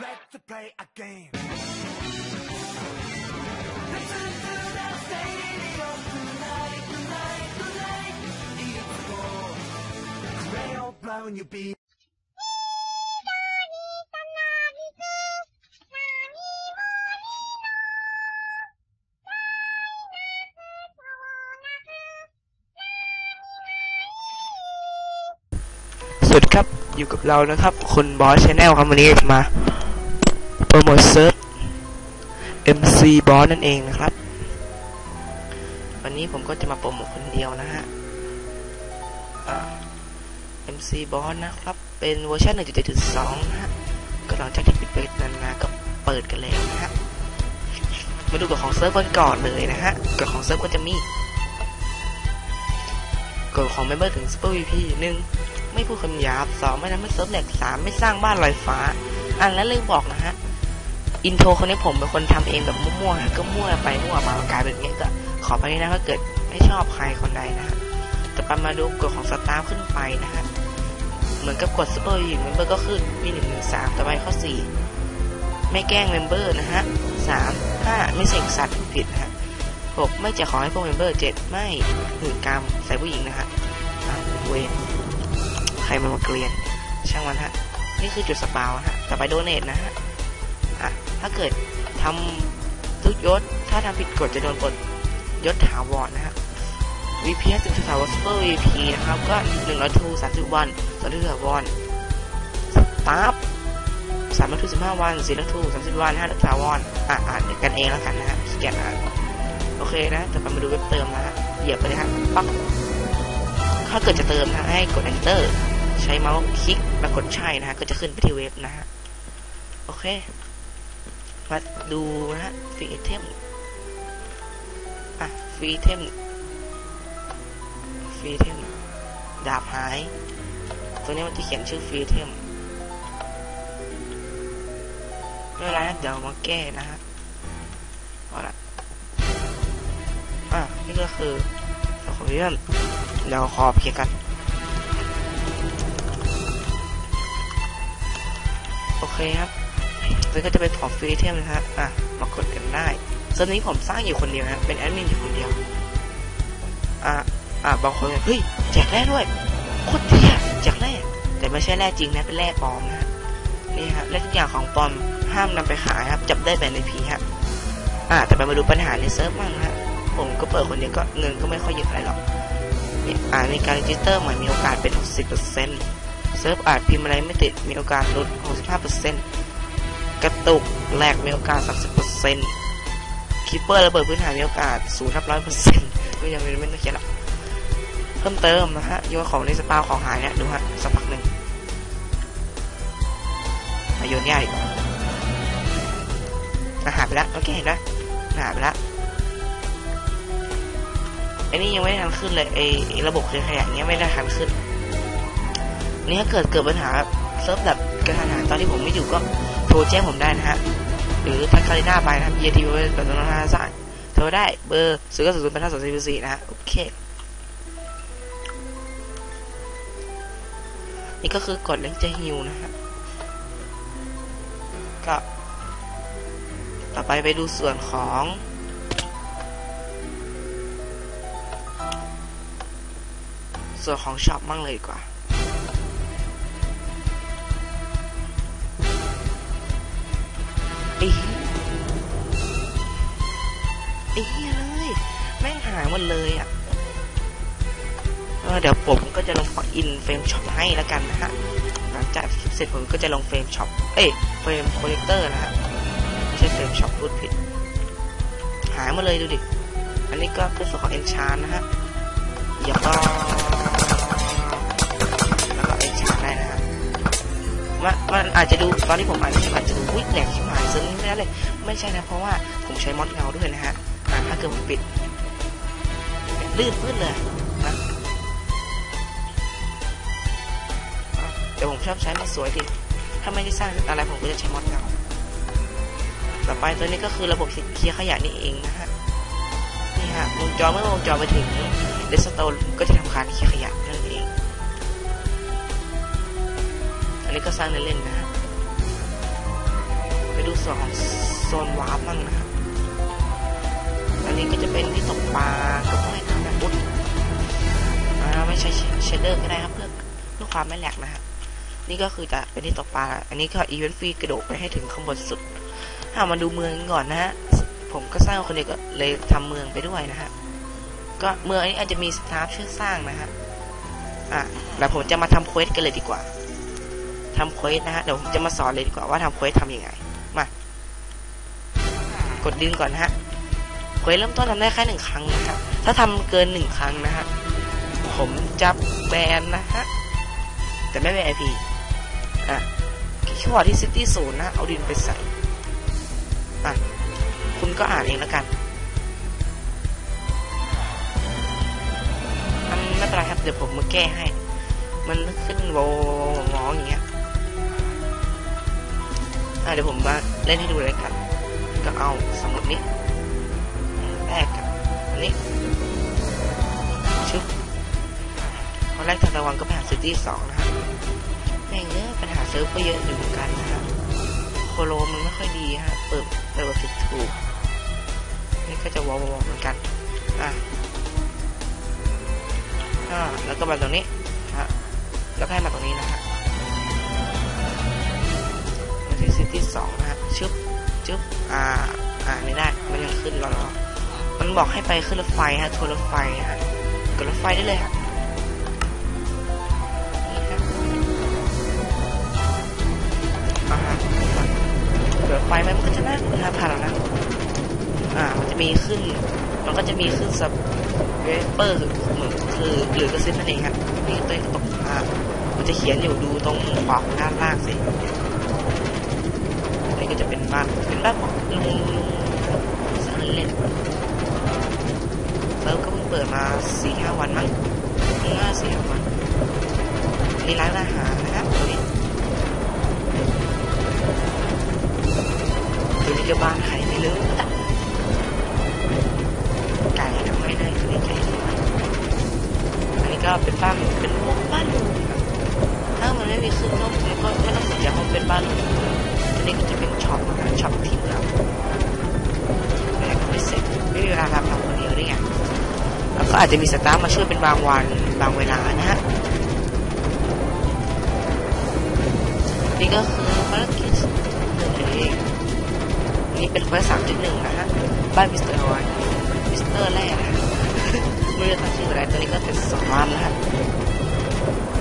Let's play a game. Listen to the radio tonight, tonight, tonight. It's for Crayon blowing you be. สวัสดีครับอยู่กับเรานะครับ คุณบอสชาแนลครับวันนี้จะมาโป รโมทเซิร์ฟ MC บอสนั่นเองนะครับ วันนี้ผมก็จะมาโปรโมทคนเดียวนะฮะ MC บอสนะครับ เป็นเวอร์ชัน1.7.2 นะฮะ ก็หลังจากที่ปิดไปนานๆก็เปิดกันแล้วนะฮะ มาดูกฎของเซิร์ฟกันก่อนเลยนะฮะกฎของเซิร์ฟก็จะมีกฎของเมมเบอร์ถึง Super VP หนึ่งไม่พูดคำหยาบสองไม่ทำให้เซิร์ฟแหลกสามไม่สร้างบ้านลอยฟ้า อันแล้วลืมบอกนะฮะ อินโทรคนนี้ผมเป็นคนทำเองแบบมั่วๆก็มั่วไปมั่วมากลายเป็นงเงี้ยก็ขอไปนะถ้าเกิดไม่ชอบใครคนใดนะฮะแต่ไปมาดูกฎของสตาฟขึ้นไปนะฮะเหมือนกับกดซูเปอร์ยิงเมมเบอร์ก็ขึ้นมีหนึ่งหนึ่งสามต่อไปข้อสี่ไม่แกล้งเมมเบอร์นะฮะสามห้าไม่เสกสัตว์ผิดนะฮะหกไม่จะขอให้พวกเมมเบอร์เจ็ดไม่หื่นกรรมใส่ผู้หญิงนะฮะอ้าวเวนใครมันมาเกลียนช่างมันฮะนี่คือจุดสปาวฮะต่อไปโดเนทนะฮะ อะถ้าเกิดทำทุกยศ ถ้าทำผิดกฎจะโดนปลดยศถาวรนะฮะ VP ถึงถาวรซูเปอร์ VP นะครับ ก็หนึ่งร้อยทูสามสิบวันสองร้อยถาวรสตาฟสามร้อยทูสิบห้าวันสี่ร้อยทูสามสิบวันห้าร้อยถาวรอะอ่านกันเองแล้วกันนะฮะสแกนอ่านโอเคนะต่ไปมาดูเว็บเติมนะฮะเหยียบไปเลยฮะปั๊บถ้าเกิดจะเติมนะให้กด enter ใช้เมาส์คลิกแล้วกดใช่นะฮะก็จะขึ้นไปที่เว็บนะฮะโอเค มาดูนะฮะฟรีไอเทมอะฟรีเทมฟรีเทมดาบหายตัวนี้มันจะเขียนชื่อฟรีเทมไม่เป็นไรนะเดี๋ยวมาแก้นะฮะเอาละอะนี่ก็คือขอเรื่องเดี๋ยวขอเคลียร์กัน โอเคครับ นี่ก็จะเป็นของฟรีเทมนะฮะอะมากดกันได้เซิร์ฟนี้ผมสร้างอยู่คนเดียวนะเป็นแอดมินอยู่คนเดียวอะอะบางคนเฮ้ยแจกแร่ด้วยโคตรดีอะแจกแร่แต่ไม่ใช่แร่จริงนะเป็นแร่ปลอมนะฮะนี่ฮะแร่ทุกอย่างของปลอมห้ามนำไปขายครับ จับได้แต่ในพีฮะอะแต่ไปมาดูปัญหาในเซิร์ฟบ้างนะฮะผมก็เปิดคนเดียวก็เงินก็ไม่ค่อยเยอะอะไรหรอกนี่อ่าในการรีจิสเตอร์ใหม่มีโอกาสเป็น 60%เซิร์ฟอาจพิมพ์อะไรไม่ติดมีโอกาสลด 65% กระตุกแหลกมีโอกาส 30%คิปเปอร์ระเบิดพื้นฐานมีโอกาส0ทับ100%ก็ยังไม่ไม่ต้องเขียนหรอกเพิ่มเติมนะฮะโยนของในสปาของหายเนี่ยดูฮะสักพักหนึ่งมาโยนยากอีกอาหายไปแล้วโอเคเห็นไหมหายไปแล้วไอ้นี่ยังไม่ได้ทันขึ้นเลยไอ้ไอระบบเครือข่ายเนี้ยไม่ได้ทันขึ้นนี่ถ้าเกิดเกิดปัญหาเซิร์ฟแบบกระทันหันตอนที่ผมไม่อยู่ก็ ทรแจ้งผมได้นะฮะ หรือทักคาริน่าไปนะครับเยทีเบอร์แบบนั้นห้าสายโทรได้เบอร์ศูนย์เก้าศูนย์แปดห้าสองสี่สี่นะฮะ โอเค นี่ก็คือกดเล่นจะฮิวนะฮะ ก็ต่อไปไปดูส่วนของส่วนของช็อปมั่งเลยดีกว่า อ้ไอ้เฮียเลย แม่งหายหมดเลยอะเดี๋ยวผมก็จะลงปักอินเฟรมช็อปให้แล้วกันนะฮะ หลังจากคลิปเสร็จผมก็จะลงเฟรมช็อป เอ้ย เฟรมโคเลกเตอร์นะฮะ ไม่ใช่เฟรมช็อปพูดผิด หายหมดเลยดูดิ อันนี้ก็เป็นส่วนของเอนชานนะฮะ เดี๋ยวก็ มันมันอาจจะดูตอนที่ผมอ่านคลิปอาจจะดูวิ่แหลกชิบหายซึ่งไม่ได้เลย ไม่ใช่นะ เพราะว่าผมใช้มอดเงาด้วยนะฮะอ่าถ้าเกิดผมปิดลื่นพื้นเลยนะแต่ผมชอบใช้มันสวยดิถ้าไม่ได้สร้างอะไรผมก็จะใช้มอดเงาต่อไปตัวนี้ก็คือระบบเคลียร์ขยะนี่เองนะฮะนี่ฮะวงจรเมื่อวงจรไปถึงเดสโตนก็จะทำการเคลียร์ขยะนั่น นนี้ก็สร้างเล่นๆนะไปดูส่วนของโซนวาร์ปมั่งนะอันนี้ก็จะเป็นที่ตกปลากับว่ายน้ำแบบอุ๊ยอ่าไม่ใช่เชดเดอร์ก็ได้ครับ เพื่อเพื่อความไม่แหลกนะฮะนี่ก็คือจะเป็นที่ตกปลา อันนี้ก็อีเวนต์ฟรีกระโดดไปให้ถึงข้างบนสุดเอามาดูเมืองกันก่อนนะฮะ ผมก็สร้างคนเดียวก็เลยทำเมืองไปด้วยนะฮะ ก็เมืองอันนี้อาจจะมีสตาฟช่วยสร้างนะฮะ อะแล้วผมจะมาทำเควสกันเลยดีกว่า ทำเควสนะฮะเดี๋ยวผมจะมาสอนเลยดีกว่าว่าทำเควสทำยังไง มากดดินก่อนนะฮะเควสเริ่มต้นทำได้แค่หนึ่งครั้งนะครับถ้าทำเกินหนึ่งครั้งนะฮะผมจะแบนนะฮะแต่ไม่เป็นไอพีอะคลิกขวาที่ซิตี้ศูนย์นะเอาดินไปใส่อะคุณก็อ่านเองแล้วกันมันไม่เป็นไรครับเดี๋ยวผมมาแก้ให้ มันขึ้นโวงองอย่างเงี้ย เดี๋ยวผมมาเล่นให้ดูเลยกันก็เอาสมุดนี้แรกกับอันนี้ชึบพอแรกทางระวังก็ไปหาซิตี้สองนะฮะแม่งเนอะปัญหาเซิร์ฟก็เยอะอยู่เหมือนกันนะฮะโคโลมันไม่ค่อยดีฮะเปิดเปิดผิดถูกนี่ก็จะวอลวเหมือนกันอะอ่าแล้วก็มาตรงนี้ฮะแล้วก็ให้มาตรงนี้นะฮะ ที่สองนะฮะชึบชึบอ่าอ่าไม่ได้มันยังขึ้นรอรอมันบอกให้ไปขึ้นรถไฟฮะทัวร์รถไฟฮะกดรถไฟได้เลยฮะนี่ครับอ่าฮะกดรถไฟมันก็จะน่าน่าผ่านแล้วนะ อ่า มันจะมีขึ้น มันก็จะมีขึ้นสับเวเปอร์เหมือนคือหรือกระซิบนั่นเองครับนี่ตัวเองตกอ่ามันจะเขียนอยู่ดูตรงขวาของด้านล่างสิ นี่ก็จะเป็นบ้านเป็นบ้านของลุงลุงสาเล่นเซิร์ฟก็เพิ่งเปิดมาสี่ห้าวันมั้งห้าสี่ห้าวันนี่ร้านอาหารนะครับตัวนี้ตัวนี้ก็บ้านไม่รู้อะไก่ทำไม่ได้คือไก่อันนี้ก็เป็นบ้านเป็นบ้านลุงถ้ามันไม่มีขึ้นก็มันก็ไม่ต้องเสนใจเพราะเป็นบ้านลุง นี้ก็จะเป็นช็อปนะช็อปทีมเราแต่ก็ไม่เสร็จไม่มีเวลาทำทำคนเดียวด้วยไงแล้วก็อาจจะมีสตาฟมาช่วยเป็นบางวันบางเวลานะฮะนี่ก็คือภารกิจหนึ่งเองนี่เป็นเควสสามจุดหนึ่งนะฮะบ้านมิสเตอร์รอยมิสเตอร์แรกนะไม่รู้จะตั้งชื่ออะไรตัวนี้ก็เป็นสอนรับนะฮะ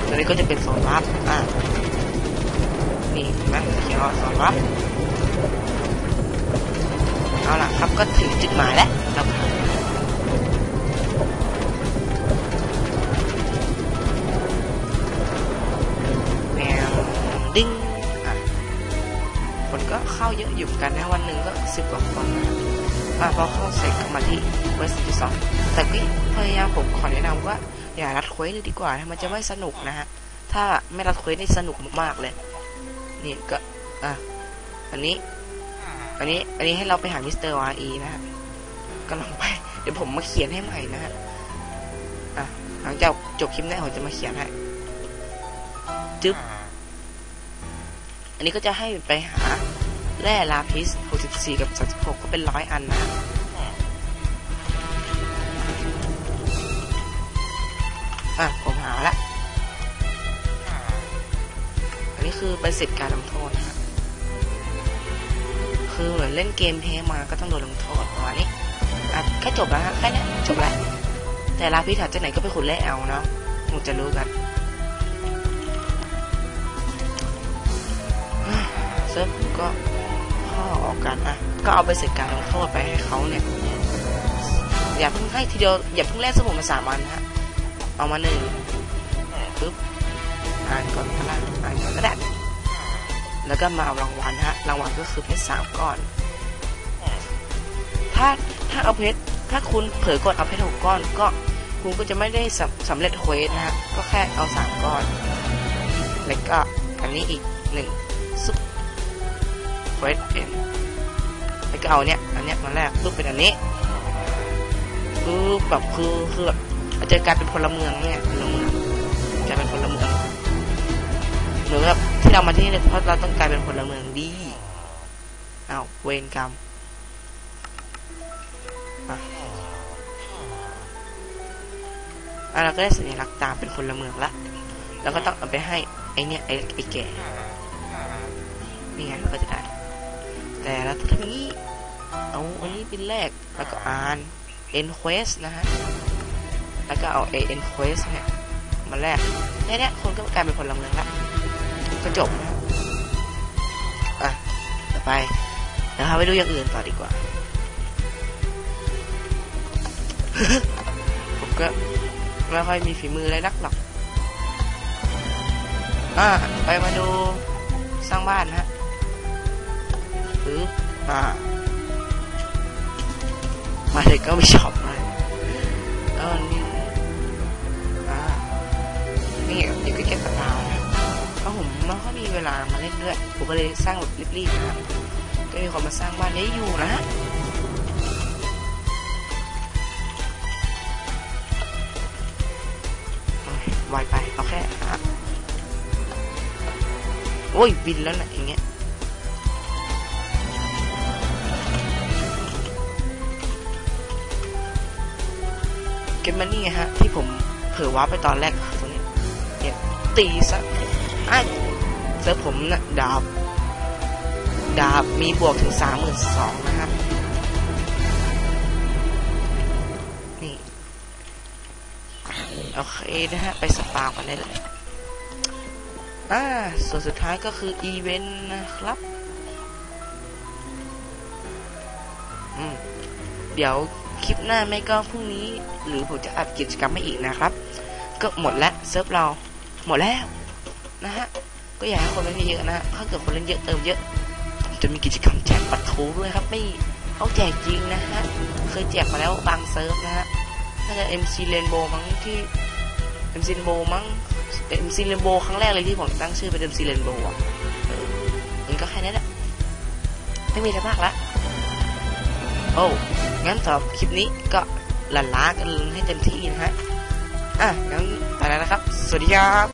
ตัวนี้ก็จะเป็นสอนรับอะ นี่นไหมเขียนว่าสอนรับเอาล่ะครับก็ถึงจุดหมายแล้วเราผ่านแมวดิ้งอะคนก็เข้าเยอะอยู่มกันนะวันหนึ่งก็สิบกว่าคนนะอะพอเข้าเสร็จก็มาที่เวสที่สองแต่ก็พยายามผมขอแนะนำว่าอย่ารัดเควสเลยดีกว่านะมันจะไม่สนุกนะฮะถ้าไม่รัดเควสนี่สนุกมากๆเลย นี่ก็อะอันนี้ อันนี้ อันนี้ให้เราไปหามิสเตอร์วาอีนะฮะก็ลองไปเดี๋ยวผมมาเขียนให้ใหม่นะฮะอะหลังจากจบคลิปนี้ผมจะมาเขียนให้จึ๊บอันนี้ก็จะให้ไปหาแร่ลาพิส 64 กับ 36 ก็เป็นร้อยอันนะอะผมหาละ คือเป็นสิทธิ์การลงโทษนะครับคือเหมือนเล่นเกมแพ้มาก็ต้องโดนลงโทษประมาณนี้อะแค่จบแล้วฮะแค่นี้จบแล้วแต่ลาพิสหาจากไหนก็ไปขุดแร่เอาเนาะคงจะรู้กันเซิร์ฟก็พ่อออกกันอะก็เอาไปเสร็จการลงโทษไปให้เขาเนี่ยอย่าเพิ่งให้ทีเดียวอย่าเพิ่งแลกสมุดมาสามวันฮะเอามาหนึ่งปึ๊บ อ่านก่อนก็ได้อ่านก่อนก็ได้แล้วก็มาเอารางวัลฮะ รางวัลก็คือเพชรสามก้อน ถ้าถ้าเอาเพชร ถ้าคุณเผลอกดเอาเพชรหกก้อน ก็คุณก็จะไม่ได้สำสำเร็จเควสนะฮะ ก็แค่เอาสามก้อน แล้วก็อันนี้อีกหนึ่งซุปเควสเป็นแล้วก็เอาเนี้ย อันเนี้ยมาแรกปุ๊บเป็นอันนี้ปุ๊บแบบคือคือแบบอาจจะกลายเป็นพลเมืองเนี่ยพลเมืองกลายเป็นพลเมือง เหมือนแบบที่เรามาที่นี่เพราะเราต้องกลายเป็นพลเมืองดีเอาเวรกรรมอะเราก็ได้สัญลักษณ์ตามเป็นพลเมืองละแล้วก็ต้องเอาไปให้ไอเนี่ยไอไอแก่นี่ไงก็จะได้ แต่เราต้องทำนี้เอาอันนี้เป็นแรกแล้วก็อ่าน end quest นะฮะแล้วก็เอา end quest เนี่ยมาแลกแค่เนี้ยคนก็กลายเป็นพลเมืองละ ก็จบ อะต่อไปเดี๋ยวไปดูอย่างอื่นต่อดีกว่า ผมก็ไม่ค่อยมีฝีมืออะไรนักหรอก อ่าไปมาดูสร้างบ้านนะฮะปึ๊บอ่ามาเด็กก็ไม่ชอบเลย มีเวลามาเล่นด้วยผมก็เลยสร้างแบบรีบๆนะครับก็มีคนมาสร้างบ้านนี้อยู่นะฮะไวไปเอาแค่ฮะโอ้ยบินแล้วนะอย่างเงี้ยเกมมันนี่ไงฮะ ที่ผมเผลอว้าไปตอนแรกตรงนี้เนี่ยตีซะอ้ เจอผมนะดาบ ดาบมีบวกถึงสามหมื่นสองนะครับ นี่ โอเคนะฮะ ไปสปากันได้เลย อ่า ส่วนสุดท้ายก็คืออีเวนต์นะครับ อืม เดี๋ยวคลิปหน้าไม่ก็พรุ่งนี้ หรือผมจะอัดกิจกรรมให้อีกนะครับ ก็หมดแล้วเซิร์ฟเรา หมดแล้วนะฮะ ก็อยากให้คนเล่นเยอะนะฮะถ้าเกิดคนเล่นเยอะเติมเยอะ จะมีกิจกรรมแจกปัตโถด้วยครับ ไม่เขาแจกจริงนะฮะ เคยแจกมาแล้วบางเซิร์ฟนะฮะ น่าจะ MC Rainbow มั้งที่ MC Rainbow มั้ง MC Rainbow ครั้งแรกเลยที่ผมตั้งชื่อเป็น MC Rainbow อะเอมันก็แค่นั้นแหละไม่มีอะไรมากละ โอ้ งั้นสำหรับคลิปนี้ก็ลั่นล้ากันให้เต็มที่นะฮะ อะ งั้นไปแล้วนะครับ สวัสดีครับ